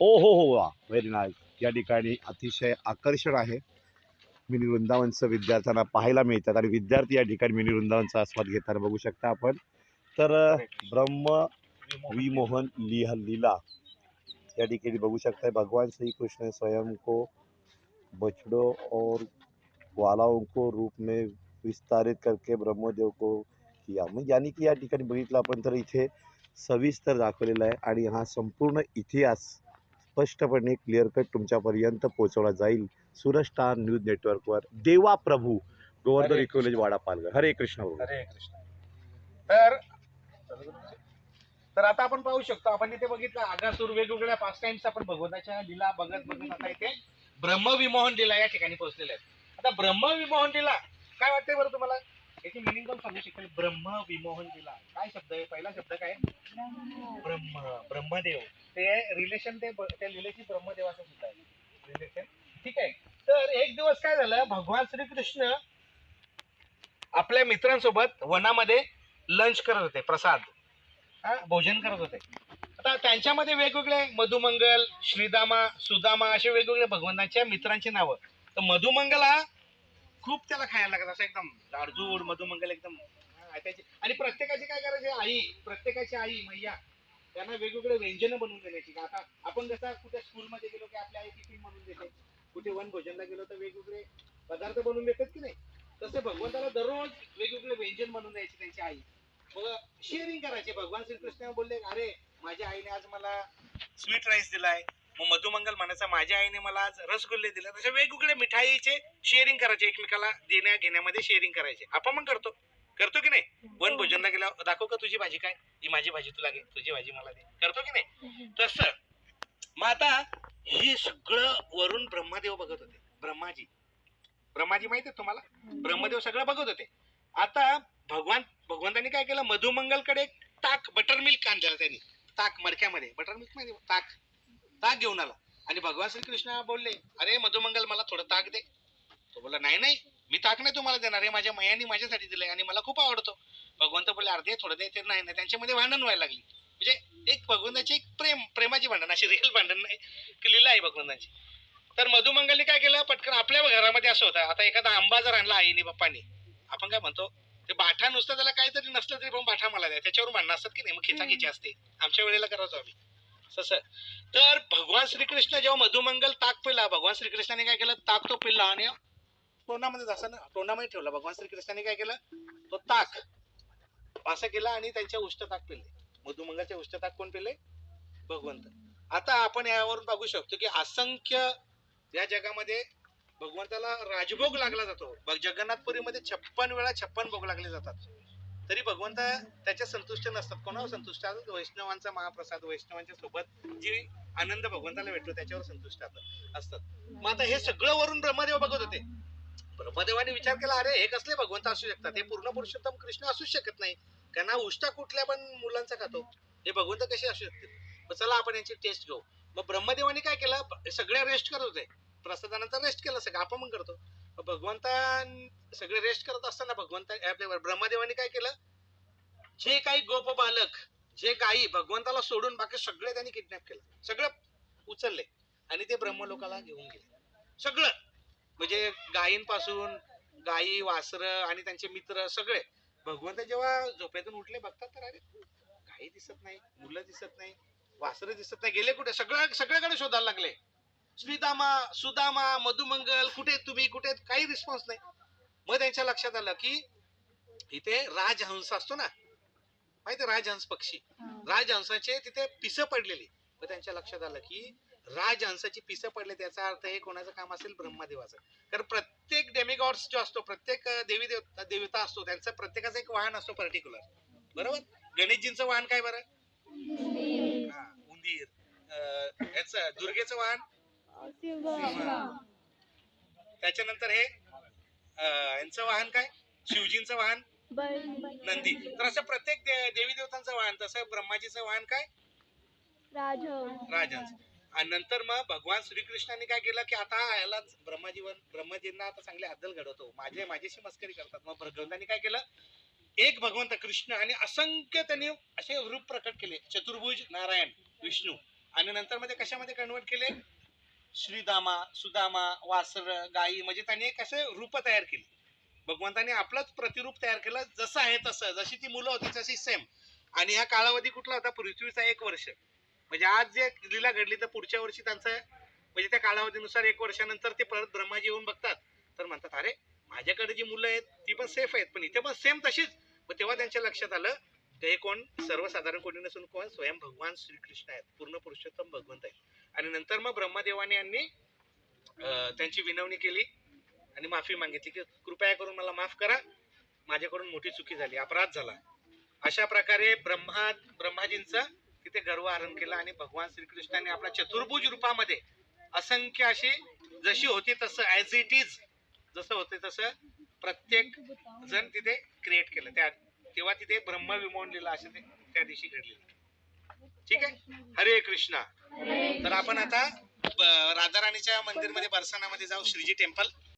ओ हो हो. वा व्हेरी नाईस. या ठिकाणी अतिशय आकर्षण आहे. मिनी वृंदावनचं विद्यार्थ्यांना पाहायला मिळतात आणि विद्यार्थी या ठिकाणी मिनी वृंदावनचा आस्वाद घेताना बघू शकता आपण. तर ब्रह्म विमोहन लिह लीला. या ठिकाणी बघू शकता भगवान श्री कृष्ण स्वयं को बछड़ों और ग्वालाओं को रूप में विस्तारित करके ब्रह्मदेव को किया. म्हणजे यानी की या ठिकाणी बघितलं आपण तर इथे सविस्तर दाखवलेला आहे. आणि हा संपूर्ण इतिहास स्पष्टपणे क्लिअर कट तुमच्यापर्यंत पोहोचवला जाईल. सुरस्टार न्यूज नेटवर्कवर. देवा प्रभू. गोवर्धन कॉलेज वाडा पालघर हरे कृष्ण. हरे कृष्ण. तर तर आता आपण पाहू शकतो. आपण इथे बघितलं आगासूर वेगवेगळ्या पाच टाइम्स आपण भगवंताच्या लीला बघत बघत आता इथे ब्रह्मविमोहन लीला या ठिकाणी पोहोचलेले आहेत. आता ब्रह्मविमोहन लीला काय वाटतंय बरं तुम्हाला? त्याची मिनिंग पण सांगू शकेल. ब्रह्मविमोहन लीला काय शब्द आहे? पहिला शब्द काय? ब्रह्म. ब्रह्मदेव. ते रिलेशन ते त्या लिलेची ब्रह्मदेवाचं सुद्धा आहे. रिलेशन ठीक आहे. तर एक दिवस काय झालं? भगवान श्रीकृष्ण आपल्या मित्रांसोबत वनामध्ये लंच करत होते प्रसाद. हा, भोजन करत होते. आता त्यांच्यामध्ये वेगवेगळे मधुमंगल श्रीदामा सुदामा असे वेगवेगळे भगवंतांच्या मित्रांची नावं. तर मधुमंगल हा खूप त्याला खायला लागत असं एकदम जाडजूड मधुमंगल एकदम. हा, त्याची आणि प्रत्येकाची काय करायची? आई प्रत्येकाची आई मैया त्यांना वेगवेगळे व्यंजन बनवून देण्याची. का आता आपण जसं कुठे स्कूलमध्ये गेलो की आपल्या आई टिफिन बनवून देते. कुठे वन भोजनला गेलो तर वेगवेगळे पदार्थ बनवून देतात की नाही? तसे भगवंताला दररोज वेगवेगळे व्यंजन बनवून द्यायचे त्यांची आई. मग शेअरिंग करायचे. भगवान श्रीकृष्ण बोलले अरे माझ्या आईने आज मला स्वीट राईस दिलाय. मग मधुमंगल म्हणायचा माझ्या आईने मला आज रसगुल्ले दिले. तसे वेगवेगळे मिठाईचे शेअरिंग करायचे एकमेकाला देण्या घेण्यामध्ये शेअरिंग करायचे. आपण पण करतो. करतो की नाही? वन भोजनला गेला दाखव का तुझी भाजी काय? ही माझी भाजी तुला घे तुझी भाजी मला दे. करतो की नाही? तसं. मग आता हे सगळं वरून ब्रह्मदेव बघत होते. ब्रह्माजी. ब्रह्माजी माहिती आहे तुम्हाला? ब्रह्मदेव सगळं बघत होते. आता भगवान भगवंतांनी काय केलं? मधुमंगलकडे एक ताक बटर मिल्क आणलेला त्यांनी. ताक मडक्यामध्ये. बटर मिल्कमध्ये ताक. ताक घेऊन आला. आणि भगवान श्रीकृष्ण बोलले अरे मधुमंगल मला थोडं ताक दे. तो बोलला नाही नाही मी ताक नाही तुम्हाला देणार. हे माझ्या मैयानी माझ्यासाठी दिलंय आणि मला खूप आवडतो. भगवंत बोलले अर्धे थोडं दे ते नाही नाही त्यांच्यामध्ये भांडण व्हायला लागली. म्हणजे एक भगवंताची एक प्रेम प्रेमाची भांडण अशी रिअल भांडण नाही लीला आहे भगवंतांची. तर मधुमंगलने काय केलं पटकन आपल्या घरामध्ये असं होतं आता एखादा आंबा जर आणला आईने पप्पानी आपण काय म्हणतो ते बाठा नुसतं त्याला काहीतरी नसलं तरी पण बाठा मला द्या त्याच्यावर भांडणं असतात की नाही? मग खिचाखिची असते. आमच्या वेळेला करायचो आम्ही. तसं तर भगवान श्रीकृष्ण जेव्हा मधुमंगल ताक पिला भगवान श्रीकृष्णाने काय केलं? ताक तो पिला आणि टोनामध्ये असं ना तोंडामध्ये ठेवला. भगवान श्रीकृष्णाने काय केलं? तो ताक असं केला आणि त्यांच्या उष्ट ताक पिले. मधुमंगलचे उष्ट ताक कोण पिले? भगवंत. आता आपण यावरून बघू शकतो की असंख्य या जगामध्ये भगवंताला राजभोग लागला जातो. जगन्नाथपुरीमध्ये छप्पन वेळा छप्पन भोग लागले जातात. तरी भगवंत त्याच्या संतुष्ट नसतात. कोणावर संतुष्ट? असतात वैष्णवांचा महाप्रसाद वैष्णवांच्या सोबत जी आनंद भगवंताला भेटतो त्याच्यावर संतुष्ट असतात असतात. मग आता हे सगळं वरून ब्रह्मदेव बघत होते. ब्रह्मदेवाने विचार केला अरे हे कसले भगवंत असू शकतात? हे पूर्ण पुरुषोत्तम कृष्ण असूच शकत नाही. कारण हा उष्टा कुठल्या पण मुलांचा खातो. हे भगवंत कसे असू शकतील? मग चला आपण यांची टेस्ट घेऊ. मग ब्रह्मदेवाने काय केलं? सगळ्या रेस्ट करत होते. प्रसादानंतर रेस्ट केलं सगळं आपण पण करतो. भगवंतान सगळे रेस्ट करत असताना भगवंता आपल्या ब्रह्मदेवाने काय केलं? जे काही गोप बालक जे काही भगवंताला सोडून बाकी सगळे त्यांनी किडनॅप केलं. सगळं उचलले. आणि ते ब्रह्मलोकाला घेऊन गेले. सगळं. म्हणजे गायींपासून गायी वासर आणि त्यांचे मित्र सगळे. भगवंत जेव्हा झोपेतून उठले बघतात तर अरे गायी दिसत नाही मुलं दिसत नाही वासरं दिसत नाही गेले कुठे? सगळं सगळ्याकडे शोधायला लागले. श्रीदामा सुदामा मधुमंगल कुठे तुम्ही? कुठे? काही रिस्पॉन्स नाही. मग त्यांच्या लक्षात आलं की इथे राजहंस असतो ना? माहिती राजहंस पक्षी? राजहंसाचे तिथे पिसं पडलेली. मग त्यांच्या लक्षात आलं की राजहंसाची पिसं पडले. त्याचा अर्थ हे कोणाचं काम असेल? ब्रह्मदेवाचं. कारण प्रत्येक डेमिगॉड्स जो असतो प्रत्येक देवी देवता देवता असतो त्यांचं प्रत्येकाचं एक वाहन असतो पर्टिक्युलर बरोबर? गणेशजींचं वाहन काय बरं? हा, उंदीर. याचं दुर्गेचं वाहन? त्याच्यानंतर हे यांचं वाहन काय? शिवजींचं वाहन? नंदी. तर असं प्रत्येक देवी देवतांचं वाहन तसं ब्रह्माजीचं वाहन काय? राजहंस. आणि नंतर मग भगवान श्रीकृष्णाने काय केलं की आता याला ब्रह्माजीवन ब्रह्मजींना आता चांगले अद्दल घडवतो. माझे माझ्याशी मस्करी करतात. मग भगवंतांनी काय केलं? एक भगवंत कृष्ण आणि असंख्य त्यांनी असे रूप प्रकट केले. चतुर्भुज नारायण विष्णू. आणि नंतर मध्ये कशामध्ये कन्वर्ट केले? श्रीदामा सुदामा वासर गाई म्हणजे त्यांनी एक असे रूप तयार केली. भगवंताने आपलंच प्रतिरूप तयार केलं जसं आहे तसं जशी ती मुलं होती तशी सेम आणि हा कालावधी कुठला होता? पृथ्वीचा एक वर्ष. म्हणजे आज जे लीला घडली तर पुढच्या वर्षी त्यांचं म्हणजे त्या कालावधीनुसार एक वर्षानंतर ते परत ब्रह्माजी येऊन बघतात. तर म्हणतात अरे माझ्याकडे जी मुलं आहेत ती पण सेफ आहेत. पण इथे पण सेम तशीच. मग तेव्हा त्यांच्या लक्षात आलं ते हे कोण? सर्वसाधारण कोणी नसून कोण? स्वयं भगवान श्रीकृष्ण आहेत. पूर्ण पुरुषोत्तम भगवंत आहेत. आणि नंतर मग ब्रह्मदेवाने यांनी त्यांची विनवणी केली आणि माफी मागितली की कृपया करून मला माफ करा माझ्याकडून मोठी चुकी झाली अपराध झाला. अशा प्रकारे ब्रह्मा ब्रह्माजींचं तिथे गर्व गर्वहरण केलं आणि भगवान श्रीकृष्णाने आपल्या चतुर्भुज रूपामध्ये असंख्य अशी जशी होती तसं ॲज इट इज जसं होते तसं प्रत्येक जण तिथे क्रिएट केलं. त्या तेव्हा तिथे ब्रह्म विमोहन असं ते त्या दिवशी घडलेलं. ठीक आहे? हरे कृष्णा. तर आपण आता ब- राधाराणीच्या मंदिरमध्ये बरसानामध्ये जाऊ श्रीजी टेम्पल.